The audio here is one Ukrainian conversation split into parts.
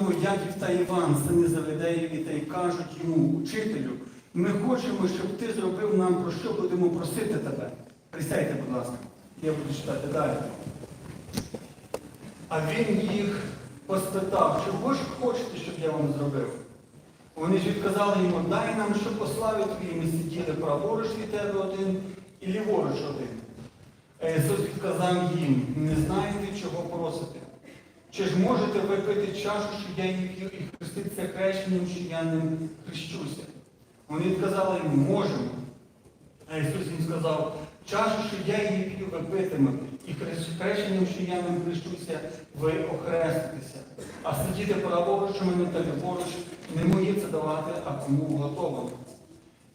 Яків та Іван, сини Заведеєві, та й кажуть йому, учителю, ми хочемо, щоб ти зробив нам про що будемо просити тебе. Присядьте, будь ласка, я буду читати далі. А він їх поспитав, чого ж хочете, щоб я вам зробив? Вони ж відказали йому, дай нам, щоб по славі твоїй ми сиділи праворуч від тебе один і ліворуч один. А Ісус відказав їм, не знаєте, чого просите. Чи ж можете ви пити чашу, що я її і хреститися хрещенням, що я ним хрещуся? Вони відказали йому, можемо. А Ісус їм сказав, чашу, що я її п'ю, ви питимете, і хрещ- хрещенням, що я ним хрещуся, ви охреститеся. А сидіти праворуч у мене та ліворуч не моє це давати, а кому готово.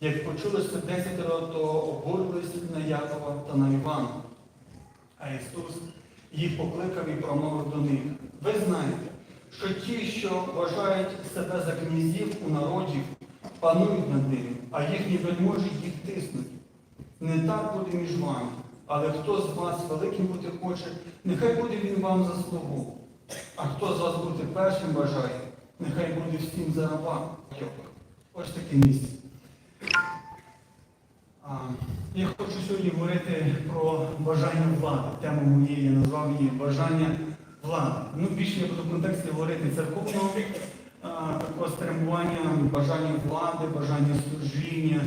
Як почули це десятеро, то обурились на Якова та на Івана. А Ісус їх покликав і промовив до них. Ви знаєте, що ті, що вважають себе за князів у народів, панують над ними, а їхні вельможі їх тиснуть. Не так буде між вами, але хто з вас великим бути хоче, нехай буде він вам за слугу. А хто з вас бути першим бажає, нехай буде всім за раба. Ось таке місце. Я хочу сьогодні говорити про бажання влади. Тему моєї я назвав її бажання влади. Ну, більше я буду в контексті говорити церковного такого спрямування, бажання влади, бажання служіння,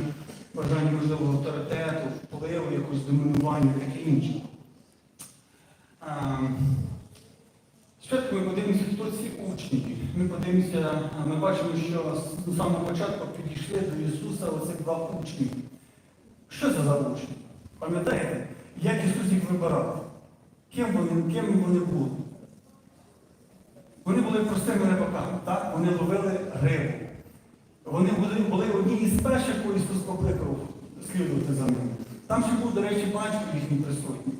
бажання можливо авторитету, впливу, якогось домінування, таке інше. Спочатку ми подивимося, хто ці учні. Ми подивимося, ми бачимо, що з самого початку підійшли до Ісуса оці два учні. Що це за учні? Пам'ятаєте, як Ісус їх вибирав? Ким вони, ким вони були? Вони були простими рибаками, так? Вони ловили рибу. Вони були, були одні із перших, кого Ісус покликав слідувати за ними. Там ще був, до речі, батько їхній присутній.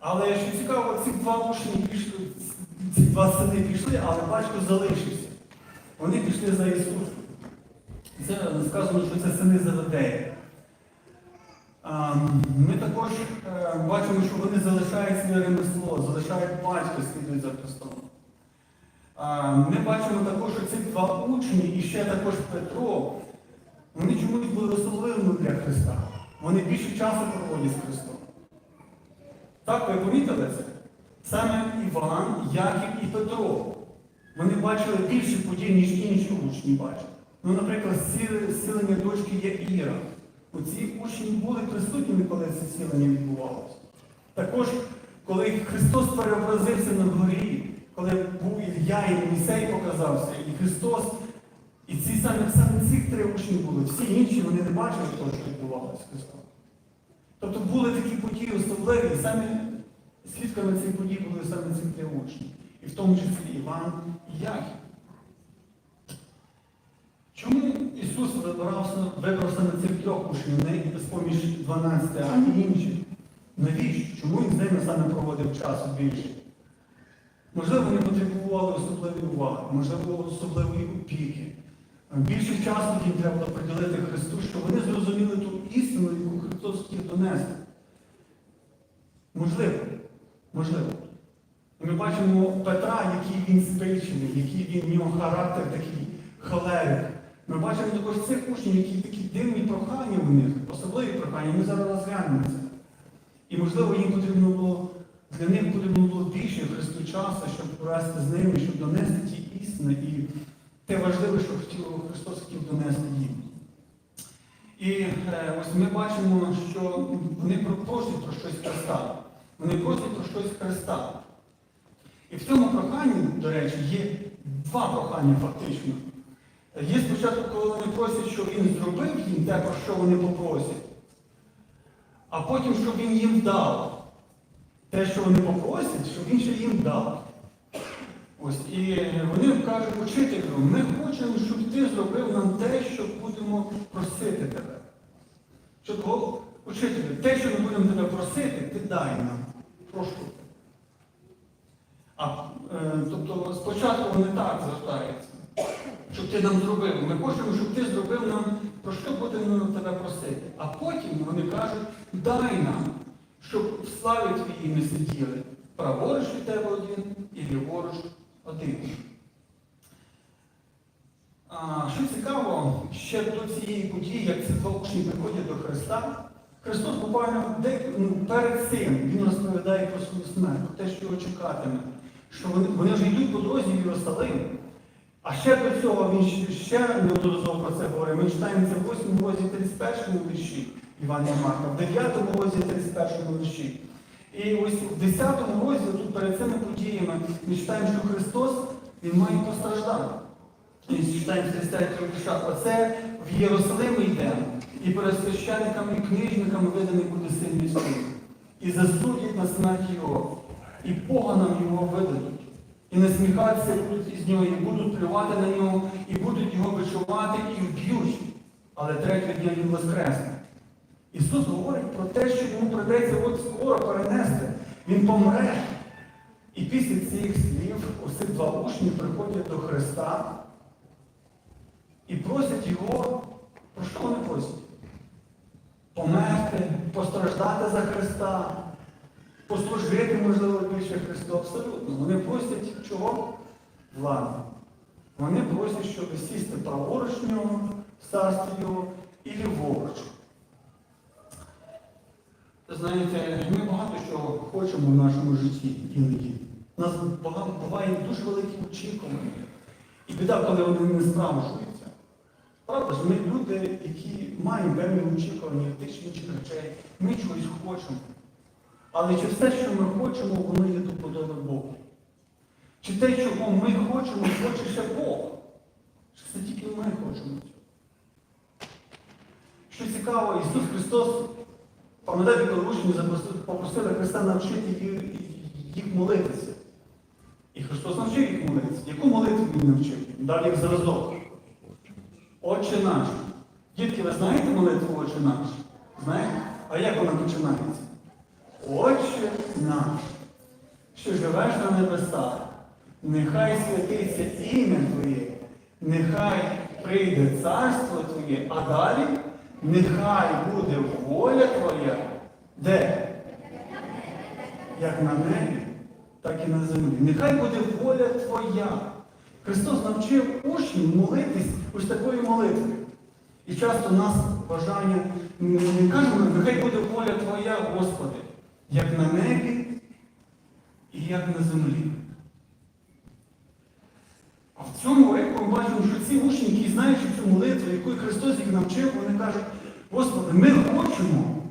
Але що цікаво, ці два учні пішли, ці два сини пішли, але батько залишився. Вони пішли за Ісусом. Це сказано, що це сини Заведея. А, Ми також е, бачимо, що вони залишають своє ремесло, залишають батька, слідують за Христом. Ми бачимо також, що ці два учні, і ще також Петро, вони чомусь були особливими для Христа. Вони більше часу проводять з Христом. Так, ви помітили це? Саме Іван, Яків і Петро. Вони бачили більше подій, ніж інші учні бачили. Ну, наприклад, зцілення дочки є Іра. Оці учні були присутніми, коли це зцілення відбувалося. Також, коли Христос переобразився на горі, коли був Ілля і Мойсей показався, і Христос, і ці саме, саме цих три учні були, всі інші вони не бачили того, що відбувалося з Христом. Тобто були такі події особливі, і самі свідками цих подій були саме ці три учні. І в тому числі Іван і Яків. Чому Ісус вибрав, вибрав саме цих трьох учнів, не з-поміж 12, а інших? Навіщо? Чому він з ними саме проводив часу більше? Можливо, вони потребували особливої уваги, можливо, особливої опіки. Більше часу їм треба було приділити Христу, щоб вони зрозуміли ту істину, яку Христос хотів донести. Можливо, можливо. Ми бачимо Петра, який він спичений, який він, в нього характер такий холерик. Ми бачимо також цих учнів, які такі дивні прохання у них, особливі прохання, ми зараз розглянемо це. І можливо їм потрібно було, для них потрібно було більше Христу часу, щоб провести з ними, щоб донести ті істини і те важливе, що Христос хотів донести їм. І е, ось ми бачимо, що вони про- просять про щось Христа. Вони просять про щось Христа. І в цьому проханні, до речі, є два прохання фактично. Є спочатку, коли вони просять, щоб він зробив їм те, про що вони попросять, а потім, щоб він їм дав. Те, що вони попросять, щоб він ще їм дав. Ось, і вони кажуть, учителю, ми хочемо, щоб ти зробив нам те, що будемо просити тебе. Щоб, о, учителю, те, що ми будемо тебе просити, ти дай нам. Прошу. А, е, тобто спочатку вони так звертаються, щоб ти нам зробив. Ми хочемо, щоб ти зробив нам, про що будемо тебе просити. А потім вони кажуть, дай нам, щоб в славі твоїй ми сиділи. Праворуч від тебе один і ліворуч один. А, Що цікаво, ще до цієї події, як це учні приходять до Христа, Христос буквально ну, перед цим Він розповідає про свою смерть, про те, що його чекатиме, що вони, вони вже йдуть по дорозі в Єрусалим. А ще до цього він ще- неодноразово про це говорить. Ми читаємо це в 8 розі 31 вірші Івана Марка, в 9 розі 31 вірші. І ось в 10 розділі, тут перед цими подіями, ми читаємо, що Христос Він має постраждати. І читаємо з 33 вірша. Оце в Єрусалим йдемо, і перед священниками і книжниками виданий буде сильний суд. І засудять на смерть його, і поганам його видадуть. І насміхатися будуть із нього, і будуть плювати на нього, і будуть його бичувати, і вб'ють. Але третього дня він воскресне. Ісус говорить про те, що йому придеться от скоро перенести. Він помре. І після цих слів усі два учні приходять до Христа і просять Його, про що вони просять? Померти, постраждати за Христа, послужити, можливо, більше Христу. Абсолютно. Вони просять чого? Влади. Вони просять, щоб сісти праворуч нього, царстві його, і ліворуч. Знаєте, ми багато чого хочемо в нашому житті іноді. У нас буває дуже великі очікування. І біда, коли вони не справжуються. Правда ж, ми люди, які маємо певні очікування тих чи інших речей, ми чогось хочемо. Але чи все, що ми хочемо, воно є до подоби Богу? Чи те, чого ми хочемо, хоче ще Бог? Чи це тільки ми хочемо цього? Що цікаво, Ісус Христос, пам'ятаєте, коли учні попросили Христа навчити їх, молитися. І Христос навчив їх молитися. Яку молитву Він навчив? Дав їх зразок. Отче наш. Дітки, ви знаєте молитву Отче наш? Знаєте? А як вона починається? Отче наш, що живеш на небесах, нехай святиться ім'я Твоє, нехай прийде царство Твоє, а далі нехай буде воля Твоя. Де? Як на небі, так і на землі. Нехай буде воля Твоя. Христос навчив учнів молитись ось такою молитвою. І часто у нас бажання не кажемо, нехай буде воля Твоя, Господи, як на небі і як на землі. А в цьому ми бачимо, що ці учні, які знаючи цю молитву, якою Христос їх навчив, вони кажуть, Господи, ми хочемо.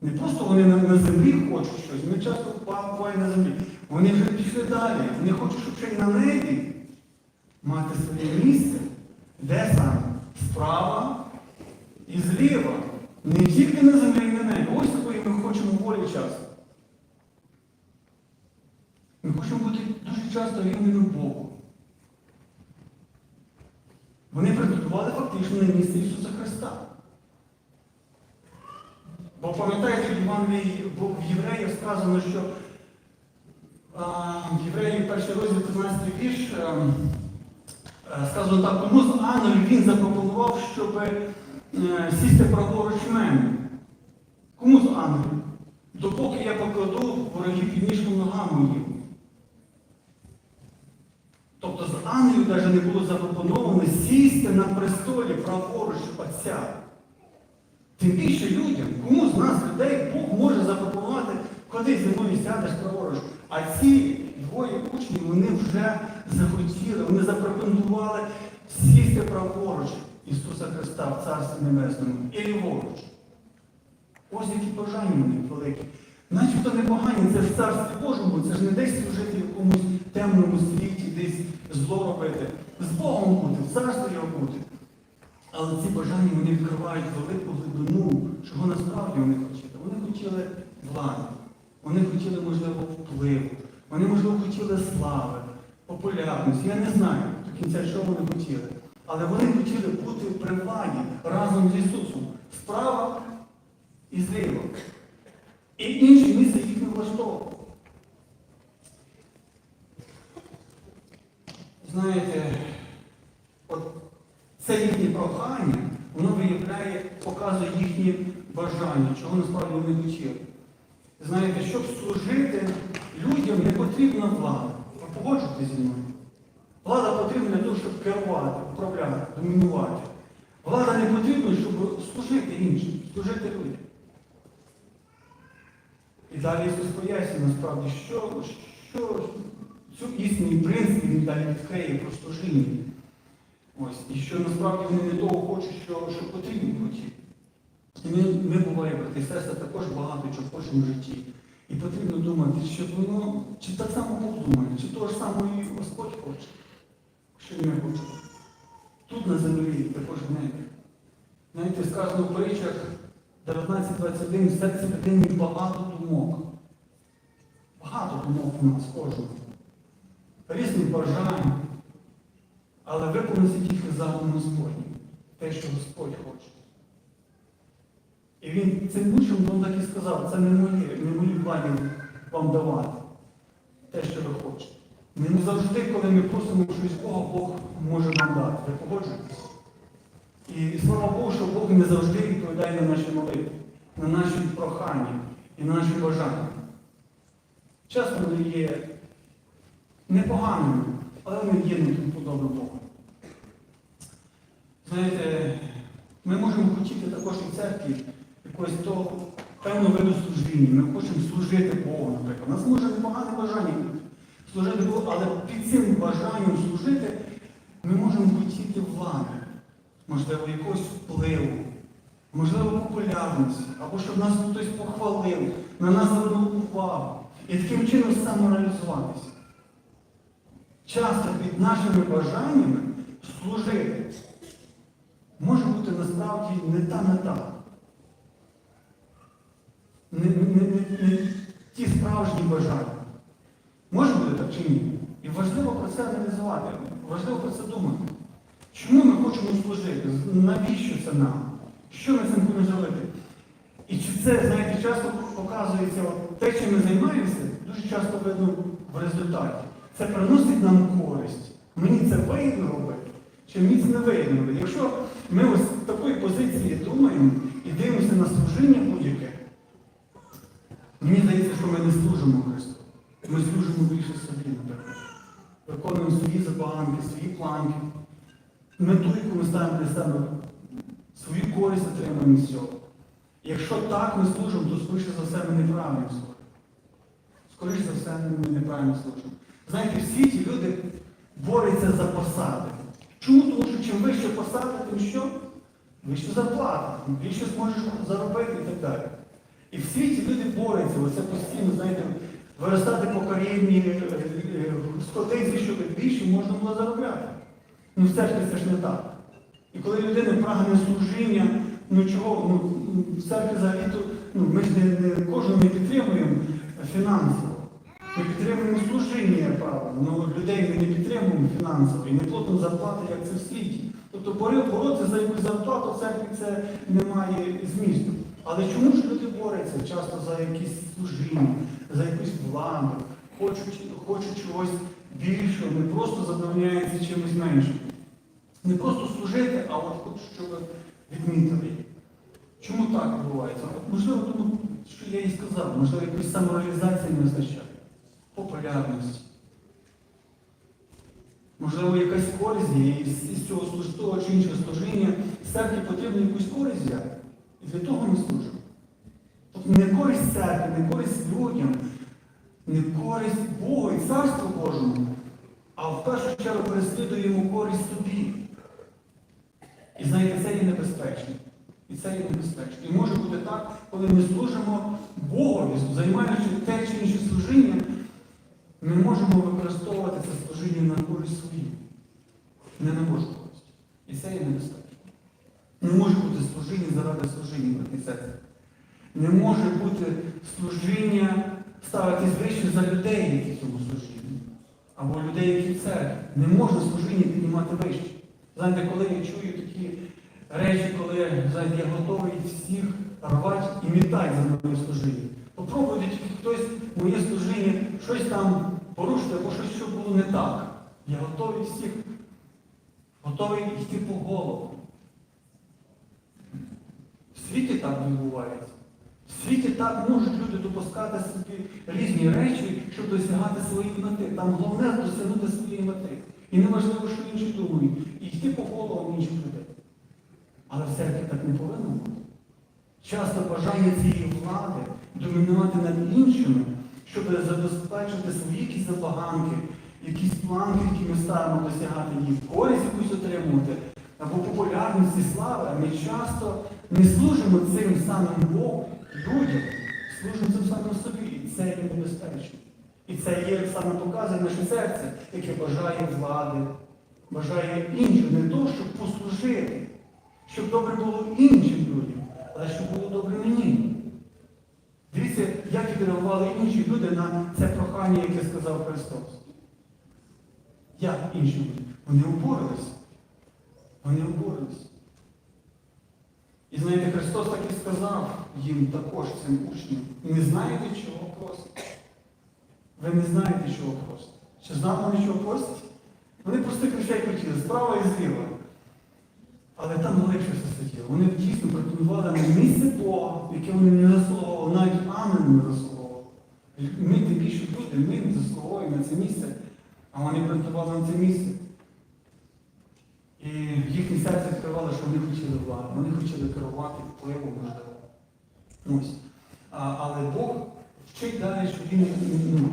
Не просто вони на, на землі хочуть щось, ми часто буваємо на землі. Вони вже пішли далі. Вони хочуть, щоб ще й на небі мати своє місце. Де саме? Справа і зліва. Не тільки на землі і на небі. Ось такої ми хочемо волі часто. Ми хочемо бути дуже часто рівними Богу. Вони претендували фактично на місце Ісуса Христа. Бо пам'ятаєте, в Євангелії в євреїв сказано, що в євреїв перший розділ 13 вірш а, а, сказано так, кому з ангелів він запропонував, щоб е, сісти праворуч мене. Кому з ангелів? Допоки я покладу ворогів під ніжку ногам моїм. Тобто з ангелів навіть не було запропоновано сісти на престолі праворуч Отця. Тим більше людям, кому з нас, людей, Бог може запропонувати, куди зі мною сядеш праворуч. А ці двоє учнів, вони вже захотіли, вони запропонували сісти праворуч Ісуса Христа в Царстві Небесному і ліворуч. Ось які бажання них великі. Начебто непогані, це ж в Царстві Божому, це ж не десь служити в якомусь темному світі, десь зло робити. З Богом бути, в царстві його бути. Але ці бажання вони відкривають велику глибину, чого насправді вони хотіли. Вони хотіли влади, вони хотіли, можливо, впливу, вони, можливо, хотіли слави, популярності. Я не знаю до кінця, що вони хотіли. Але вони хотіли бути при владі разом з Ісусом. Справа і зліва. І інше місце їх не влаштовувало. Знаєте, от це їхнє прохання, воно виявляє, показує їхні бажання, чого насправді вони хотіли. Знаєте, щоб служити людям не потрібна влада. Ви погоджуєтесь зі мною? Влада потрібна для того, щоб керувати, управляти, домінувати. Влада не потрібна, щоб служити іншим, служити людям. І далі Ісус пояснює насправді, що, що цю істинний принцип він далі відкриє про служіння. Ось, і що насправді вони не того хочуть, що, що потрібно хотіти. Ми, ми буває, брати і також багато чого хочемо в житті. І потрібно думати, що воно, чи так само Бог думає, чи того ж самого і Господь хоче, що ми хочемо. Тут на землі, також небі. Знаєте, сказано в притчах 19.21, в серці людини багато думок. Багато думок у нас кожного. Різних бажань. Але виконується тільки задум Господній. Те, що Господь хоче. І він цим учням він так і сказав, це не моє, не мої владі вам давати. Те, що ви хочете. Не завжди, коли ми просимо щось Бога, Бог може нам дати. Ви погоджуєтесь? І слава Богу, що Бог не завжди відповідає на наші молитви, на наші прохання і на наші бажання. Часто вони є непоганими, але вони є не подобним Богу. Знаєте, ми можемо хотіти також і церкві якогось того певного виду служіння. Ми хочемо служити Богу, наприклад. У нас може непогане бажання служити Богу, але під цим бажанням служити ми можемо хотіти влади, можливо, якогось впливу, можливо, популярності, або щоб нас хтось похвалив, на нас звернув увагу. І таким чином самореалізуватися. Часто під нашими бажаннями служити може бути насправді не та мета. Не, не, не, не ті справжні бажання. Ні? І важливо про це аналізувати, важливо про це думати. Чому ми хочемо служити? Навіщо це нам? Що ми цим будемо зробити? І чи це, знаєте, часто показується, те, чим ми займаємося, дуже часто видно в результаті. Це приносить нам користь. Мені це вигідно робити, чи мені це не вигідно робити. Якщо ми ось з такої позиції думаємо і дивимося на служіння будь-яке, мені здається, що ми не служимо Христу. Ми служимо більше наприклад. Виконуємо свої забаганки, свої планки, мету, яку ми ставимо для себе, свою користь отримуємо з цього. Якщо так ми служимо, то скоріше за все ми неправильно служимо. Скоріше за все ми неправильно служимо. Знаєте, в світі люди борються за посади. Чому? Тому що чим вище посада, тим що? Вище зарплата, більше зможеш заробити і так далі. І в світі люди борються, оце постійно, знаєте, виростати по кар'єрні е, е, щоб більше можна було заробляти. Ну все ж це ж не так. І коли людина прагне служіння, ну чого, ну, в церкві взагалі-то, ну, ми ж не, не кожного не підтримуємо фінансово. Ми підтримуємо служіння, як правило. Ну, людей ми не підтримуємо фінансово і не платимо зарплати, як це в світі. Тобто боротися за якусь зарплату в церкві це не має змісту. Але чому ж люди борються часто за якісь служіння, за якусь владу, хочуть, хочуть чогось більшого, не просто задовольняються чимось меншим. Не просто служити, а от хочуть, щоб відмітили. Чому так відбувається? От, Можливо, тому, що я і сказав, можливо, якоїсь самореалізації не вистачає, популярності. Можливо, якась користь є, із цього служ- того чи іншого служіння церкві потрібно якусь користь взяти. І для того ми служимо. Не користь церкві, не користь людям, не користь Богу і Царству Божому, а в першу чергу переслідуємо користь собі. І знаєте, це є небезпечно. І це є небезпечно. І може бути так, коли ми служимо Богові, займаючи те чи інше служіння, ми можемо використовувати це служіння на користь свою. Не на Божу користь. І це є небезпечно. Не може бути служіння заради служіння, брати сестри. Не може бути служіння ставитись вище за людей, які в цьому служінні. Або людей, які в церкві. Не можна служіння піднімати вище. Знаєте, коли я чую такі речі, коли знаєте, я готовий всіх рвати і мітати за моє служіння. Попробуйте тільки хтось моє служіння щось там порушити, або щось, що було не так. Я готовий всіх, готовий йти по голову. В світі так відбувається. В світі так можуть люди допускати собі різні речі, щоб досягати своєї мети. Там головне досягнути своєї мети. І неважливо, що інші думають. І йти по головам інших людей. Але в церкві так не повинно бути. Часто бажання цієї влади домінувати над іншими, щоб забезпечити свої якісь забаганки, якісь планки, які ми ставимо досягати їх, користь якусь отримувати, або популярність і слави, ми часто не служимо цим самим Богу, людям, служимо цим самим собі. І це є небезпечно. І це є саме показує наше серце, яке бажає влади, бажає іншого, не то, щоб послужити, щоб добре було іншим людям, але щоб було добре мені. Дивіться, як відреагували інші люди на це прохання, яке сказав Христос. Як інші люди? Вони обурились. Вони обурились. І знаєте, Христос так і сказав їм також, цим учням, І не знаєте, чого просите. Ви не знаєте, чого просите. Чи знали вони, чого просять? Вони простих речей хотіли, справа і зліва. Але там глибше все сиділо. Вони дійсно претендували на місце Бога, яке вони не заслуговували, навіть Амен не заслуговували. Ми такі, що люди, ми не заслуговуємо на це місце, а вони претендували на це місце. І їхні серця відкривали, що вони хотіли влади, вони хотіли керувати впливом можливо. Ось. А, але Бог вчить далі, що він, ну,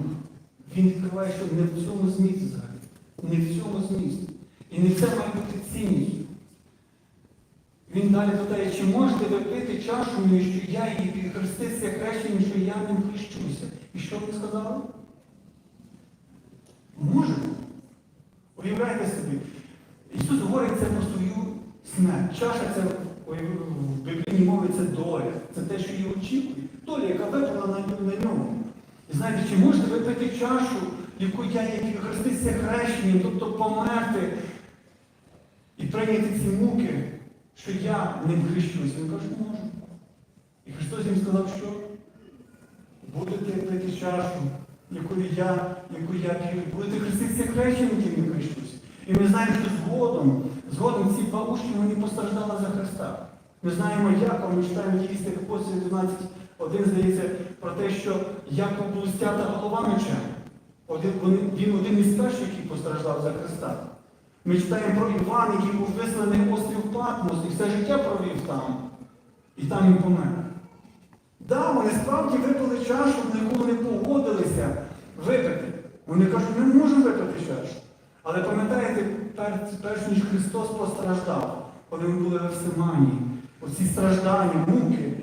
він відкриває, що не в цьому змісті взагалі. Не в цьому змісті. І не це має бути цінністю. Він далі питає, чи можете ви пити чашу мою, що я її хреститися хрещенням, що я ним хрещуся. І що ви сказали? Можемо. Уявляйте собі, Ісус говорить це про свою смерть. Чаша це в біблійній мові це доля. Це те, що її очікує. Доля, яка випала на, на ньому. І знаєте, чи можете ви пити чашу, яку я її хреститися хрещенням, тобто померти і прийняти ці муки, що я ним хрещусь? Він каже, можу. І Христос їм сказав, що будете пити чашу, яку я, яку я п'ю, будете хреститися хрещенням, яким я хрещусь. І ми знаємо, що згодом, згодом ці учні вони постраждали за Христа. Ми знаємо Якова, ми читаємо дійсно апостолів 12, один здається про те, що Яков був стята голова мечем. Один, він один із перших, який постраждав за Христа. Ми читаємо про Івана, який був висланий острів Патмос і все життя провів там. І там він помер. Да, вони справді випили чашу, на яку вони погодилися випити. Вони кажуть, ми можемо випити чашу. Але пам'ятаєте, перш ніж Христос постраждав, коли ми були в Евсиманії, оці страждання, муки,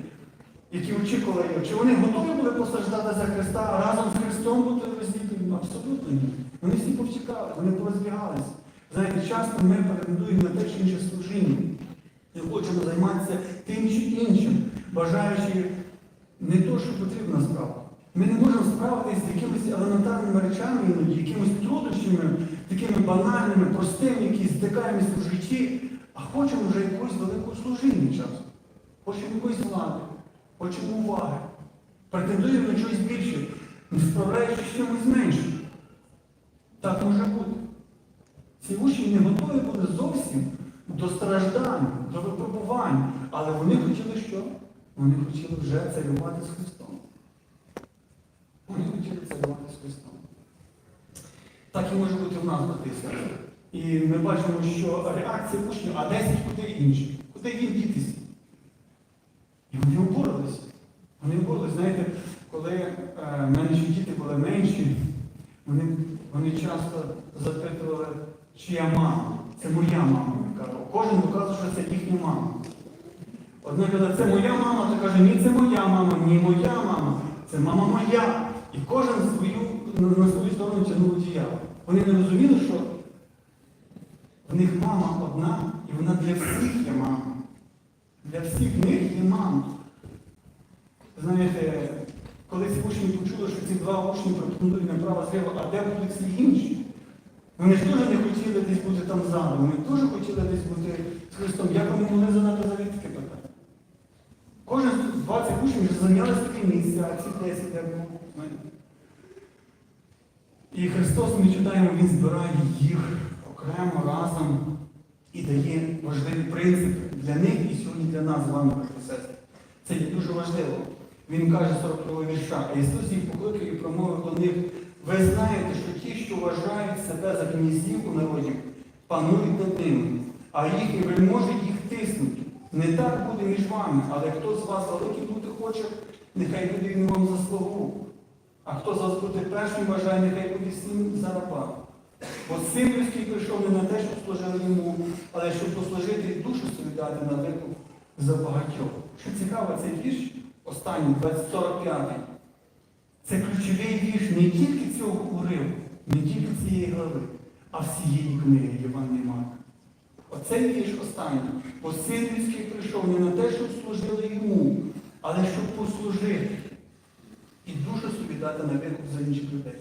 які очікували його. Чи вони готові були постраждати за Христа, а разом з Христом бути розділені? Абсолютно ні. Вони всі повтікали, вони порозбігалися. Знаєте, часто ми претендуємо на те чи інше служіння. Ми хочемо займатися тим чи іншим, бажаючи не то, що потрібна справа. Ми не можемо справитися з якимись елементарними речами, іноді, якимись труднощами, такими банальними, простими, які стикаємося в житті, а хочемо вже якогось великого служіння часу. Хочемо якоїсь влади, хочемо уваги. Претендуємо на щось більше, не справляючись чимось меншим. Так може бути. Ці учні не готові були зовсім до страждань, до випробувань, але вони хотіли що? Вони хотіли вже царювати з Христом. Вони хотіли царювати з Христом. Так і може бути в нас брати і ми бачимо, що реакція учнів, а 10 куди інші? Куди їм дітися? І вони обурилися. Вони обурилися. Знаєте, коли е, ще діти були менші, вони, вони часто запитували, чия мама. Це моя мама. Кажу. Кожен доказує, що це їхня мама. Одна каже, це моя мама, то каже, ні, це моя мама, ні моя мама, це мама моя. І кожен свою, на, свою сторону тягнув одіяло. Вони не розуміли, що в них мама одна, і вона для всіх є мама. Для всіх них є мама. Знаєте, коли ці учні почули, що ці два учні претендують на право зліва, а де будуть всі інші? Вони ж теж не хотіли десь бути там ззаду, вони теж хотіли десь бути з Христом. Як вони могли задати завітки питання? Кожен з 20 учнів вже зайняли таке місце, а ці 10 як було. І Христос, ми читаємо, Він збирає їх окремо разом і дає важливі принципи для них і сьогодні для нас з вами, брати сестри. Це є дуже важливо. Він каже 40 вірша, а Ісус їх покликав і промовив до них, ви знаєте, що ті, що вважають себе за князів у народі, панують над ними, а їхні вельможі їх тиснуть. Не так буде між вами, але хто з вас великий бути хоче, нехай буде він вам за слугу. А хто з вас бути першим бажає, нехай буде всім за раба. Людський прийшов не на те, щоб служили йому, але щоб послужити душу собі дати на викуп за багатьох. Що цікаво, цей вірш, останній, 45-й, це ключовий вірш не тільки цього уриву, не тільки цієї глави, а всієї книги Євангелія Марка. Оцей вірш останній. Людський прийшов не на те, щоб служили йому, але щоб послужити і душу собі дати на викуп за інших людей.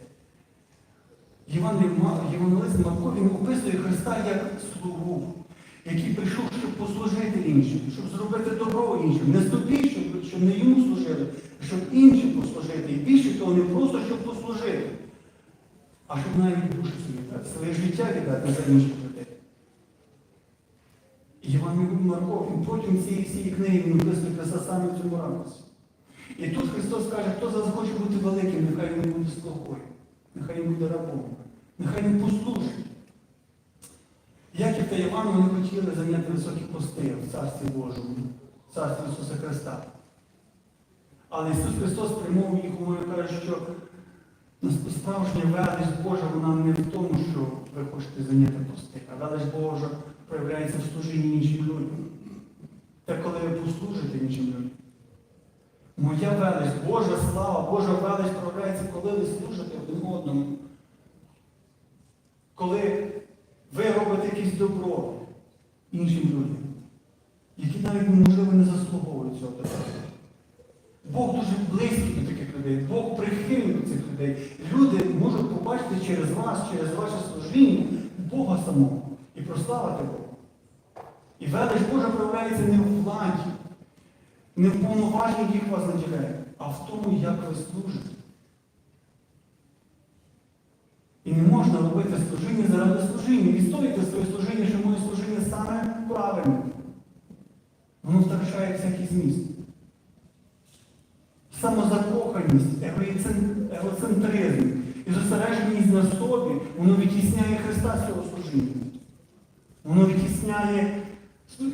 Євангелист Марко він описує Христа як слугу, який прийшов, щоб послужити іншим, щоб зробити добро іншим. Не собі, щоб, щоб не йому служили, а щоб іншим послужити. І більше того, не просто щоб послужити, а щоб навіть душу собі дати, своє життя віддати за інших людей. І Євангелій Марко, він потім цієї всієї книги він описує Христа саме в цьому ракурсі. І тут Христос каже, хто захоче бути великим, нехай він буде слугою, нехай він буде рабом, нехай він послужить. Яків та Іван вони хотіли зайняти високі пости в Царстві Божому, в Царстві Ісуса Христа. Але Ісус Христос приймов їх умови каже, що справжня велич Божа, вона не в тому, що ви хочете зайняти пости, а велич Божа проявляється в служінні іншим людям. Та коли ви послужите іншим людям. Моя велич, Божа слава, Божа велич проявляється, коли ви служите один одному. Коли ви робите якесь добро іншим людям, які навіть, можливо, не заслуговують цього добра. Бог дуже близький до таких людей, Бог прихильний до цих людей. Люди можуть побачити через вас, через ваше служіння Бога самого і прославити Бога. І велич Божа проявляється не в владі, не в повноваженні, яких вас наділяє, а в тому, як ви служите. І не можна робити служіння заради служіння. Відстоїти своє служіння, що моє служіння саме правильне. Воно втрачає всякий зміст. Самозакоханість, егоцентризм і зосередженість на собі, воно відтісняє Христа з цього служіння. Воно відтісняє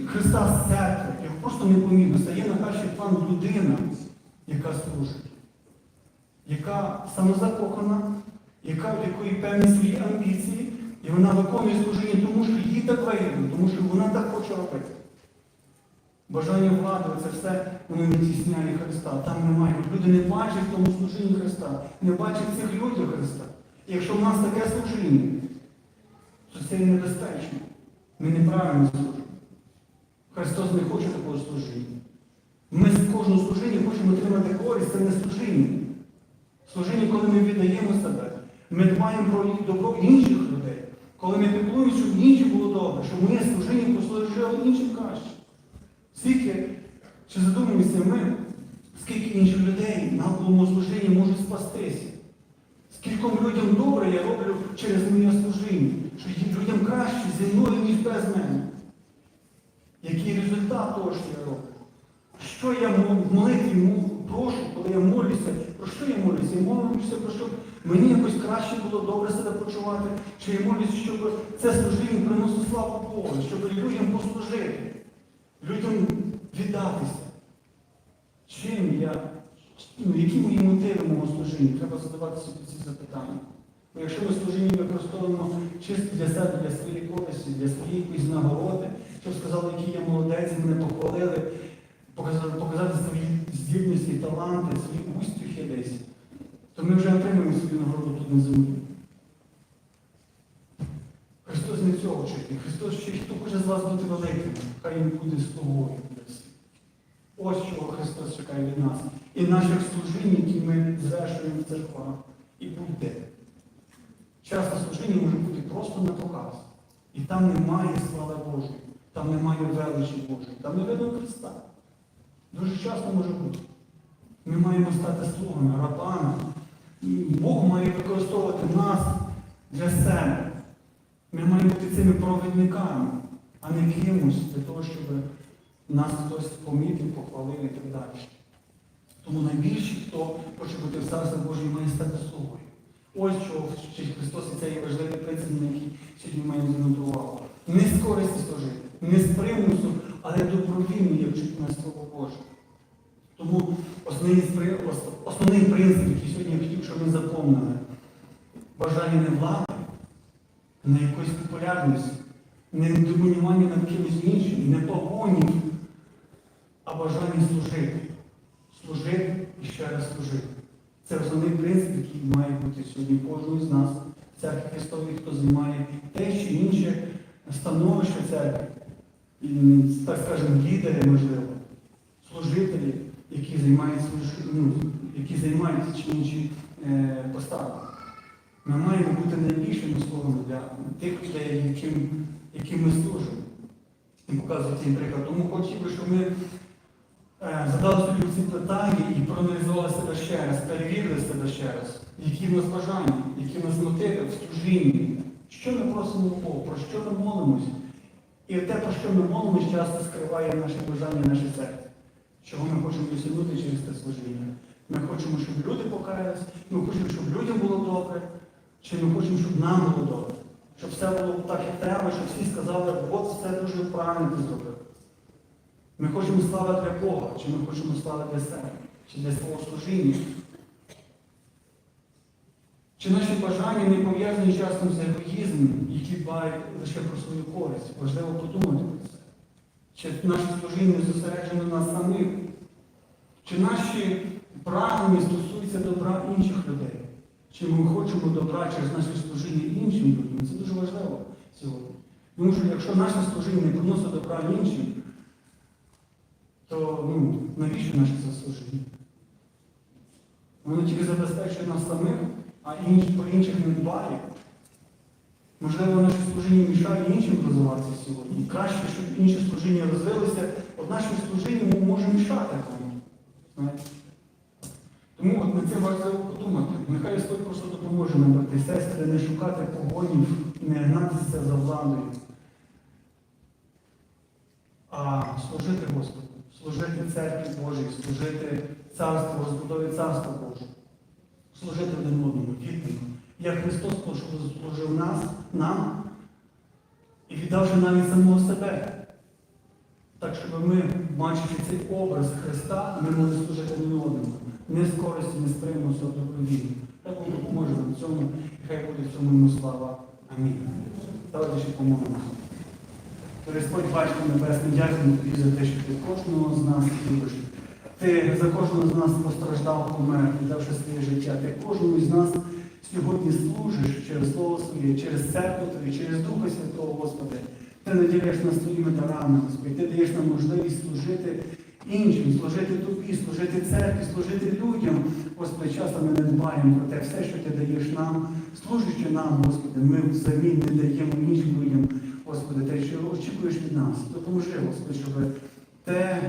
Христа з церкви. Його просто не непомітно стає на перший план людина, яка служить, яка самозакохана, яка в якої певні свої амбіції, і вона виконує служіння, тому що їй так вигідно, тому що вона так хоче робити. Бажання влади, це все воно не тісняє Христа. Там немає. Люди не бачать в тому служінні Христа, не бачать цих людях Христа. І якщо в нас таке служіння, то це небезпечно. Ми неправильно служимо. Христос не хоче такого служіння. Ми з кожного служіння хочемо отримати користь, це не служіння. Служіння, коли ми віддаємо себе, ми дбаємо про добро інших людей. Коли ми піклуємося, щоб іншим було добре, щоб моє служіння послужило іншим краще. Скільки, чи задумуємося ми, скільки інших людей на моєму служінні можуть спастися? Скільком людям добре я роблю через моє служіння, що людям краще зі мною, ніж без мене. Який результат того, що я роблю? Що я в молитві прошу, коли я молюся, про що я молюся? Я молюся про щоб мені якось краще було добре себе почувати, чи я молюся, щоб це служіння приносило славу Богу, щоб людям послужити, людям віддатися. Чим я, ну, які мої мотиви мого служіння? Треба задавати собі ці запитання. Бо якщо ми служіння використовуємо чисто для себе, для своєї користі, для своєї якоїсь нагороди, щоб сказали, який я молодець, мене похвалили, показати, показати свої здібності, таланти, свої успіхи десь, то ми вже отримаємо свою нагороду тут на землі. Христос не цього вчить. Христос вчить, хто хоче з вас бути великим, хай він буде слугою. десь. Ось чого Христос чекає від нас. І наших служінь, які ми звершуємо в церквах, і буде. Часто служіння може бути просто на показ. І там немає слави Божої, там немає величі Божої, там не видно Христа. Дуже часто може бути. Ми маємо стати слугами, рабами. Бог має використовувати нас для себе. Ми маємо бути цими провідниками, а не кимось для того, щоб нас хтось помітив, похвалив і так далі. Тому найбільший, хто хоче бути в Царстві Божій, має стати слугою. Ось чого вчить Христос, і це є важливий принцип, на який сьогодні маємо звернути увагу. Не з користі служити, не з примусу, але добровільно, як чуть на Слово Боже. Тому основний, основний принцип, який сьогодні я хотів, щоб ми запомнили, бажання не влади, не якоїсь популярності, не домінування над кимось іншим, не погоні, а бажання служити. Служити і ще раз служити. Це основний принцип, який має бути сьогодні кожного з нас, церкви Христової, хто займає те чи інше становище церкви, так скажемо, лідери, можливо, які займають ну, які займають чи інші е, посади. Ми маємо бути найбільшими словами для тих людей, яким, яким ми служимо. І показувати їм приклад. Тому хотів би, щоб ми е, задали собі ці питання і проаналізували себе ще раз, перевірили себе ще раз, які в нас бажання, які в нас мотиви в служінні, що ми просимо у Бога, про що ми молимось. І те, про що ми молимось, часто скриває наші бажання, наше серце. Чого ми хочемо досягнути через це служіння. Ми хочемо, щоб люди покаялись, ми хочемо, щоб людям було добре, чи ми хочемо, щоб нам було добре. Щоб все було так, як треба, щоб всі сказали, от все дуже правильно ти зробив. Ми хочемо слави для Бога, чи ми хочемо слави для себе, чи для свого служіння. Чи наші бажання не пов'язані часом з егоїзмом, які дбають лише про свою користь? Важливо подумати про це. Чи наше служіння зосереджено на самих? Чи наші прагнення стосуються добра інших людей? Чи ми хочемо добра через наше служіння іншим людям? Це дуже важливо сьогодні. Тому що якщо наше служіння не приносить добра іншим, то ну, навіщо наше це служіння? Воно тільки забезпечує нас самих, а інші, про інших не дбає. Можливо, наше служіння мішає іншим розвиватися сьогодні. Краще, щоб інші служіння розвилися, от наше служіння може мішати тому. Тому от на це важливо подумати. Нехай Господь просто допоможе нам, брати сестри, не шукати погонів, не гнатися за владою, а служити Господу, служити церкві Божій, служити царству, розбудові царства Божого, служити один одному, віддано. Як Христос служив- служив нас, нам і віддавши навіть самого себе. Так, щоб ми, бачачи цей образ Христа, ми могли служити один одному. Не з користі, не з примусу, а добровільно. Так Бог допоможе нам цьому, і хай буде цьому йому слава. Амінь. Давайте ще помолимося. Господь Батько Небесний, дякую тобі за те, що ти кожного з нас любиш. Ти за кожного з нас постраждав, помер, віддавши своє життя. Ти кожному з нас сьогодні служиш через Слово Своє, через церкву Тобі, через Духа Святого, Господи. Ти наділяєш нас своїми дарами, Господи. Ти даєш нам можливість служити іншим, служити тобі, служити церкві, служити людям. Господи, часто ми не дбаємо про те, все, що ти даєш нам, служачи нам, Господи, ми взамін не даємо іншим людям, Господи, те, що очікуєш від нас. Допоможи, Господи, щоб те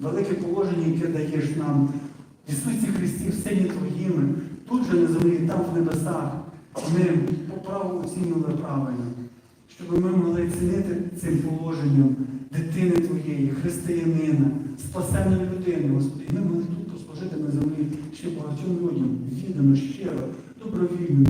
велике положення, яке даєш нам Ісусі Христі, в сині Твоїми, тут же на землі, там в небесах, ми по праву оцінювали правильно щоб ми могли цінити цим положенням дитини Твоєї, християнина, спасеної людини, Господи. І ми могли тут послужити на землі ще багатьом людям, віддано, щиро, добровільно,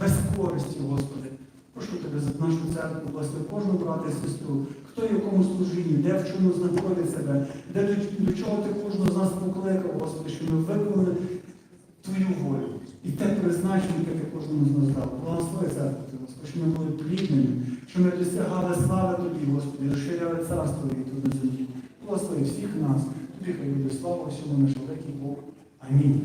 без користі, Господи. Прошу тебе за нашу церкву, благослови кожного брата і сестру, хто в якому служінні, де в чому знаходить себе, де до, до чого ти кожного з нас покликав, Господи, щоб ми виконали Твою волю. І те призначення, яке ти кожному з нас дав. Благослови церкву, Ти, Господи, щоб ми були плідними, щоб ми досягали слави Тобі, Господи, розширяли царство і тут на землі. Благослови всіх нас. Тобі хай буде слава всьому наш великий Бог. Амінь.